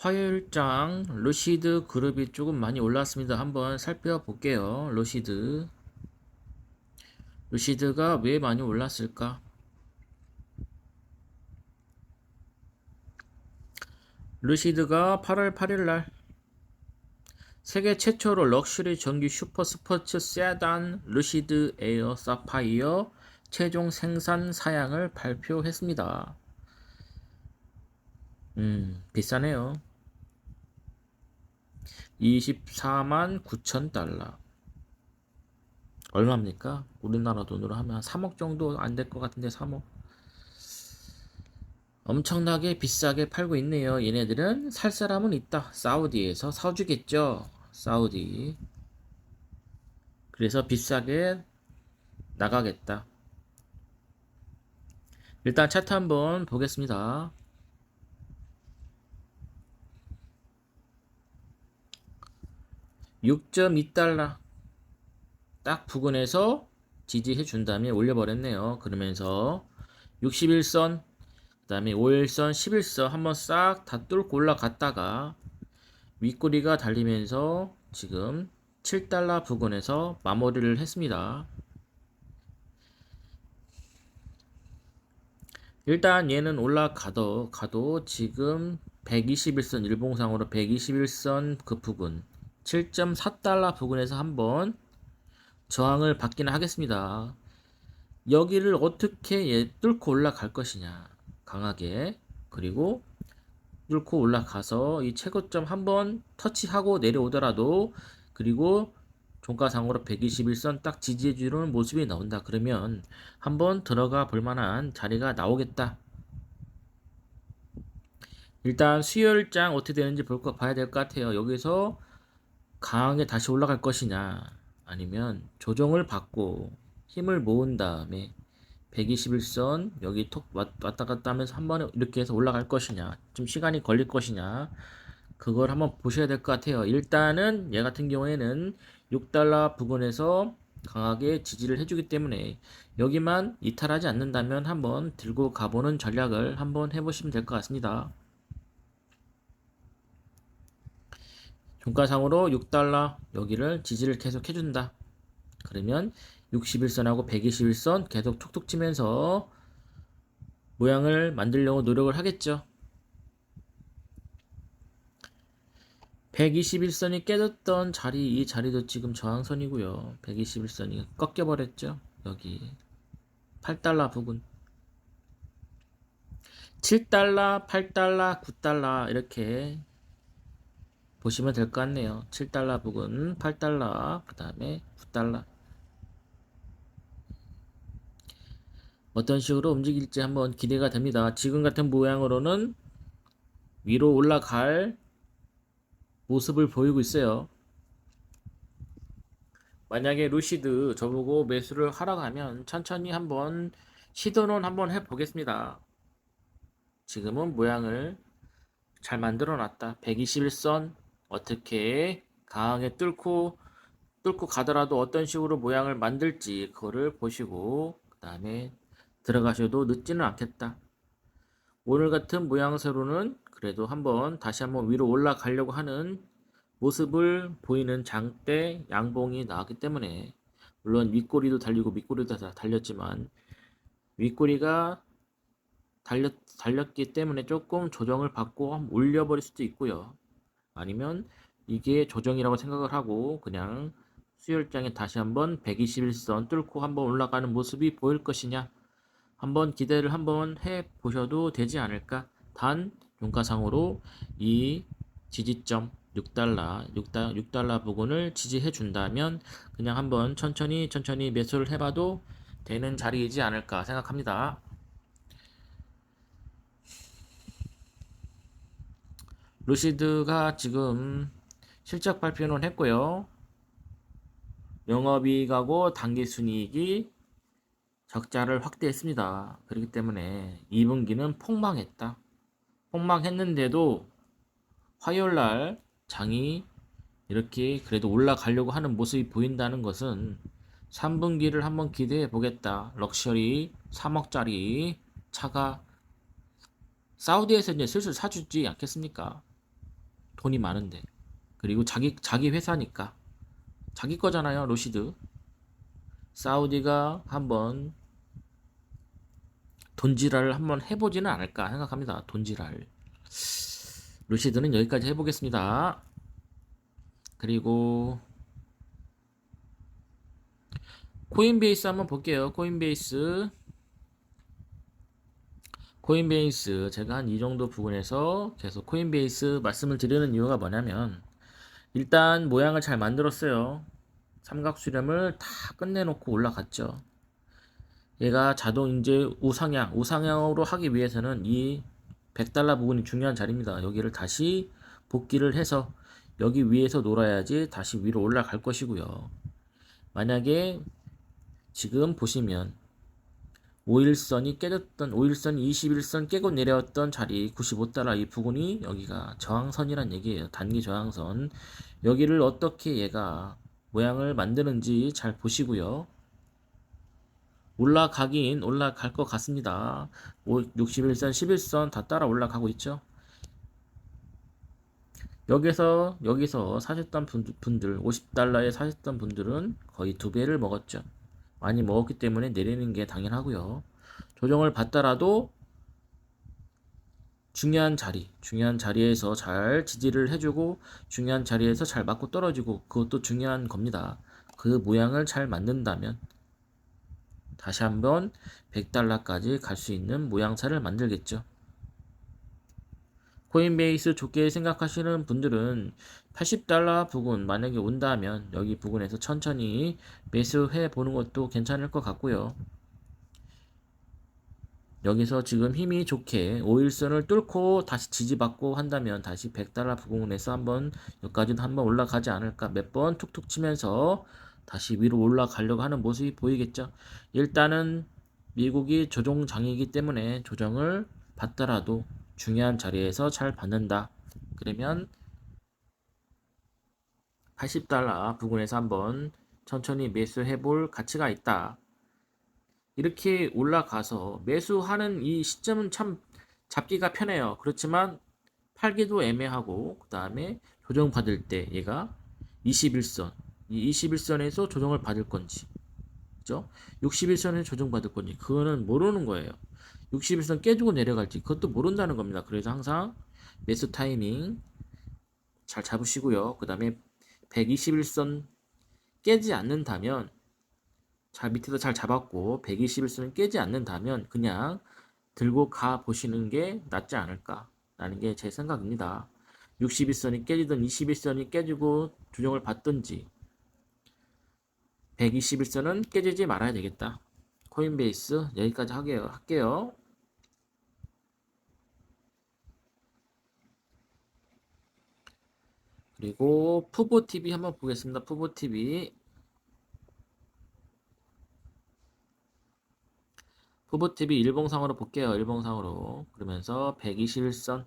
화요일장 루시드 그룹이 조금 많이 올랐습니다. 한번 살펴볼게요. 루시드. 루시드가 왜 많이 올랐을까? 루시드가 8월 8일 날 세계 최초로 럭셔리 전기 슈퍼 스포츠 세단 루시드 에어 사파이어 최종 생산 사양을 발표했습니다. 음, 비싸네요. 24만 9천 달러. 얼마입니까? 우리나라 돈으로 하면 3억 정도 안 될 것 같은데 3억. 엄청나게 비싸게 팔고 있네요. 얘네들은 살 사람은 있다. 사우디에서 사주겠죠. 사우디. 그래서 비싸게 나가겠다. 일단 차트 한번 보겠습니다. 6.2달러 딱 부근에서 지지해 준 다음에 올려버렸네요. 그러면서 61선 그 다음에 5일선 11선 한번 싹 다 뚫고 올라갔다가 윗꼬리가 달리면서 지금 7달러 부근에서 마무리를 했습니다. 일단 얘는 올라가도 가도 지금 121선 일봉상으로 121선 그 부근 7.4달러 부근에서 한번 저항을 받기는 하겠습니다. 여기를 어떻게 뚫고 올라갈 것이냐. 강하게. 그리고 뚫고 올라가서 이 최고점 한번 터치하고 내려오더라도 그리고 종가상으로 121선 딱 지지해주는 모습이 나온다. 그러면 한번 들어가 볼 만한 자리가 나오겠다. 일단 수요일장 어떻게 되는지 볼 거 봐야 될 것 같아요. 여기서 강하게 다시 올라갈 것이냐? 아니면 조정을 받고 힘을 모은 다음에 121선 여기 톡 왔다 갔다 하면서 한 번에 이렇게 해서 올라갈 것이냐? 좀 시간이 걸릴 것이냐? 그걸 한번 보셔야 될 것 같아요. 일단은 얘 같은 경우에는 6달러 부근에서 강하게 지지를 해주기 때문에 여기만 이탈하지 않는다면 한번 들고 가보는 전략을 한번 해보시면 될 것 같습니다 종가상으로 6달러 여기를 지지를 계속 해준다. 그러면 61선하고 121선 계속 툭툭 치면서 모양을 만들려고 노력을 하겠죠. 121선이 깨졌던 자리, 이 자리도 지금 저항선이고요. 121선이 꺾여 버렸죠. 여기 8달러 부근. 7달러, 8달러, 9달러 이렇게 보시면 될 것 같네요. 7달러 부근 8달러 그 다음에 9달러 어떤 식으로 움직일지 한번 기대가 됩니다. 지금 같은 모양으로는 위로 올라갈 모습을 보이고 있어요. 만약에 루시드 저보고 매수를 하라고 하면 천천히 한번 시도는 한번 해보겠습니다. 지금은 모양을 잘 만들어 놨다. 121선 어떻게 강하게 뚫고 뚫고 가더라도 어떤 식으로 모양을 만들지 그거를 보시고 그 다음에 들어가셔도 늦지는 않겠다. 오늘 같은 모양새로는 그래도 한번 다시 한번 위로 올라가려고 하는 모습을 보이는 장대 양봉이 나왔기 때문에 물론 윗꼬리도 달리고 밑꼬리도 다 달렸지만 윗꼬리가 달렸, 달렸기 때문에 조금 조정을 받고 올려버릴 수도 있고요. 아니면 이게 조정이라고 생각을 하고 그냥 수요일장에 다시 한번 121선 뚫고 한번 올라가는 모습이 보일 것이냐 한번 기대를 한번 해 보셔도 되지 않을까 단 용가상으로 이 지지점 6달러 6달러, 6달러 부분을 지지해 준다면 그냥 한번 천천히 천천히 매수를 해봐도 되는 자리이지 않을까 생각합니다. 루시드가 지금 실적 발표는 했고요. 영업이익하고 당기순이익이 적자를 확대했습니다. 그렇기 때문에 2분기는 폭망했다. 폭망했는데도 화요일 날 장이 이렇게 그래도 올라가려고 하는 모습이 보인다는 것은 3분기를 한번 기대해 보겠다. 럭셔리 3억짜리 차가 사우디에서 이제 슬슬 사주지 않겠습니까? 돈이 많은데. 그리고 자기 자기 회사니까. 자기 거잖아요 로시드. 사우디가 한번 돈지랄을 한번 해보지는 않을까 생각합니다 돈지랄. 루시드는 여기까지 해보겠습니다. 그리고 코인베이스 한번 볼게요 코인베이스 코인베이스 제가 한 이 정도 부분에서 계속 코인베이스 말씀을 드리는 이유가 뭐냐면 일단 모양을 잘 만들었어요. 삼각 수렴을 다 끝내놓고 올라갔죠. 얘가 자동 이제 우상향 우상향으로 하기 위해서는 이 100달러 부분이 중요한 자리입니다. 여기를 다시 복귀를 해서 여기 위에서 놀아야지 다시 위로 올라갈 것이고요. 만약에 지금 보시면 5일선이 깨졌던 5일선 21선 깨고 내려왔던 자리 95달러 이 부분이 여기가 저항선이란 얘기예요. 단기 저항선. 여기를 어떻게 얘가 모양을 만드는지 잘 보시고요. 올라가긴 올라갈 것 같습니다. 61선, 11선 다 따라 올라가고 있죠. 여기서 여기서 사셨던 분들 50달러에 사셨던 분들은 거의 두 배를 먹었죠. 많이 먹었기 때문에 내리는 게 당연하고요. 조정을 받더라도 중요한 자리, 중요한 자리에서 잘 지지를 해주고 중요한 자리에서 잘 맞고 떨어지고 그것도 중요한 겁니다. 그 모양을 잘 만든다면 다시 한번 100달러까지 갈 수 있는 모양새를 만들겠죠. 코인베이스 좋게 생각하시는 분들은 80달러 부근 만약에 온다면 여기 부근에서 천천히 매수해 보는 것도 괜찮을 것 같고요. 여기서 지금 힘이 좋게 5일선을 뚫고 다시 지지받고 한다면 다시 100달러 부근에서 한번 여기까지도 한번 올라가지 않을까 몇 번 툭툭 치면서 다시 위로 올라가려고 하는 모습이 보이겠죠. 일단은 미국이 조종장이기 때문에 조정을 받더라도 중요한 자리에서 잘 받는다. 그러면 80달러 부근에서 한번 천천히 매수해 볼 가치가 있다. 이렇게 올라가서 매수하는 이 시점은 참 잡기가 편해요. 그렇지만 팔기도 애매하고 그 다음에 조정 받을 때 얘가 21선 이 21선에서 조정을 받을 건지 그죠? 61선에 조정 받을 건지 그거는 모르는 거예요. 61선 깨주고 내려갈지 그것도 모른다는 겁니다. 그래서 항상 매수 타이밍 잘 잡으시고요. 그 다음에 121선 깨지 않는다면 잘 밑에서 잘 잡았고 121선은 깨지 않는다면 그냥 들고 가 보시는 게 낫지 않을까 라는 게 제 생각입니다. 61선이 깨지든 21선이 깨지고 조정을 받든지 121선은 깨지지 말아야 되겠다. 코인베이스 여기까지 하게요, 할게요. 그리고 푸보 TV 한번 보겠습니다. 푸보 TV. 푸보 TV 일봉상으로 볼게요. 일봉상으로. 그러면서 121선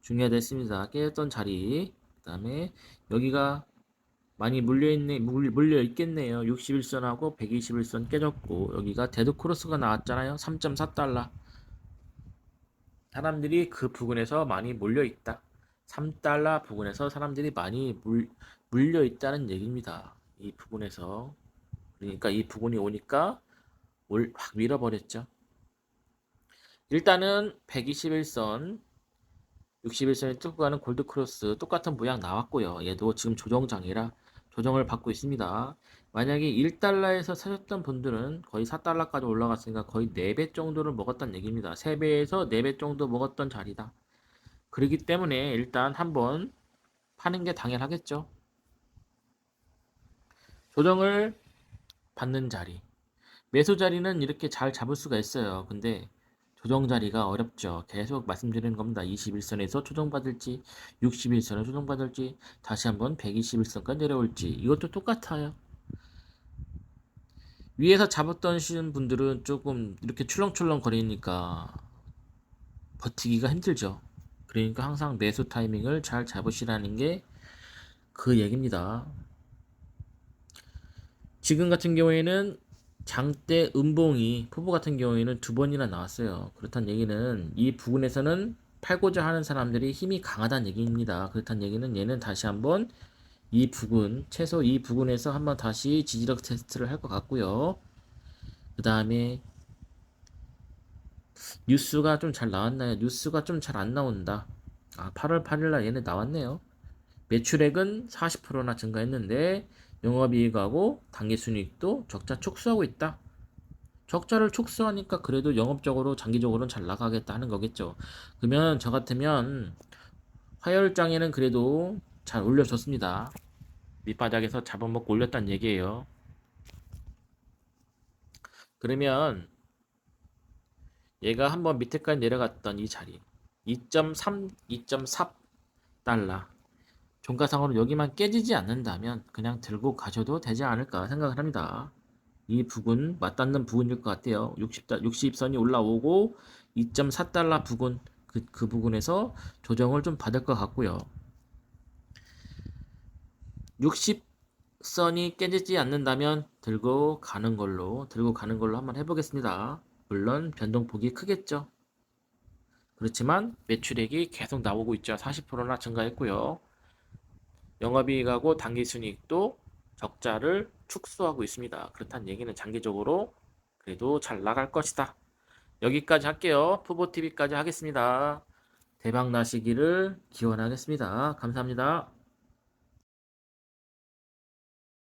중요하됐습니다. 깨졌던 자리. 그다음에 여기가 많이 물려있네, 물려 있겠네요. 61선하고 121선 깨졌고, 여기가 데드 크로스가 나왔잖아요. 3.4달러. 사람들이 그 부근에서 많이 몰려 있다. 3달러 부근에서 사람들이 많이 물, 물려 있다는 얘기입니다. 이 부분에서. 그러니까 이 부분이 오니까 올, 확 밀어버렸죠. 일단은 121선, 61선에 뚫고 가는 골드크로스 똑같은 모양 나왔고요. 얘도 지금 조정장이라 조정을 받고 있습니다. 만약에 1달러에서 사셨던 분들은 거의 4달러까지 올라갔으니까 거의 4배 정도를 먹었던 얘기입니다. 3배에서 4배 정도 먹었던 자리다. 그렇기 때문에 일단 한번 파는 게 당연하겠죠. 조정을 받는 자리. 매수 자리는 이렇게 잘 잡을 수가 있어요. 근데 조정 자리가 어렵죠. 계속 말씀드리는 겁니다. 21선에서 조정받을지, 61선에 조정받을지, 다시 한번 121선까지 내려올지, 이것도 똑같아요. 위에서 잡았던 분들은 조금 이렇게 출렁출렁 거리니까 버티기가 힘들죠. 그러니까 항상 매수 타이밍을 잘 잡으시라는 게 그 얘기입니다. 지금 같은 경우에는 장대 음봉이 포부 같은 경우에는 두 번이나 나왔어요. 그렇다는 얘기는 이 부분에서는 팔고자 하는 사람들이 힘이 강하다는 얘기입니다. 그렇다는 얘기는 얘는 다시 한번 이 부분, 최소 이 부분에서 한번 다시 지지력 테스트를 할 것 같고요. 그 다음에 뉴스가 좀 잘 나왔나요? 뉴스가 좀 잘 안 나온다. 아, 8월 8일날 얘네 나왔네요. 매출액은 40%나 증가했는데 영업이익하고 당기순이익도 적자 축소하고 있다. 적자를 축소하니까 그래도 영업적으로 장기적으로는 잘 나가겠다 하는 거겠죠. 그러면 저 같으면 화요일장에는 그래도 잘 올려줬습니다. 밑바닥에서 잡아먹고 올렸다는 얘기예요. 그러면 얘가 한번 밑에까지 내려갔던 이 자리 2.3, 2.4 달러 종가상으로 여기만 깨지지 않는다면 그냥 들고 가셔도 되지 않을까 생각을 합니다. 이 부분 맞닿는 부분일 것 같아요. 60, 60선이 올라오고 2.4달러 부분 그, 그 부분에서 조정을 좀 받을 것 같고요. 60선이 깨지지 않는다면 들고 가는 걸로 들고 가는 걸로 한번 해보겠습니다. 물론 변동폭이 크겠죠. 그렇지만 매출액이 계속 나오고 있죠. 40%나 증가했고요. 영업이익하고 당기순이익도 적자를 축소하고 있습니다. 그렇다는 얘기는 장기적으로 그래도 잘 나갈 것이다. 여기까지 할게요. 푸보TV까지 하겠습니다. 대박 나시기를 기원하겠습니다. 감사합니다.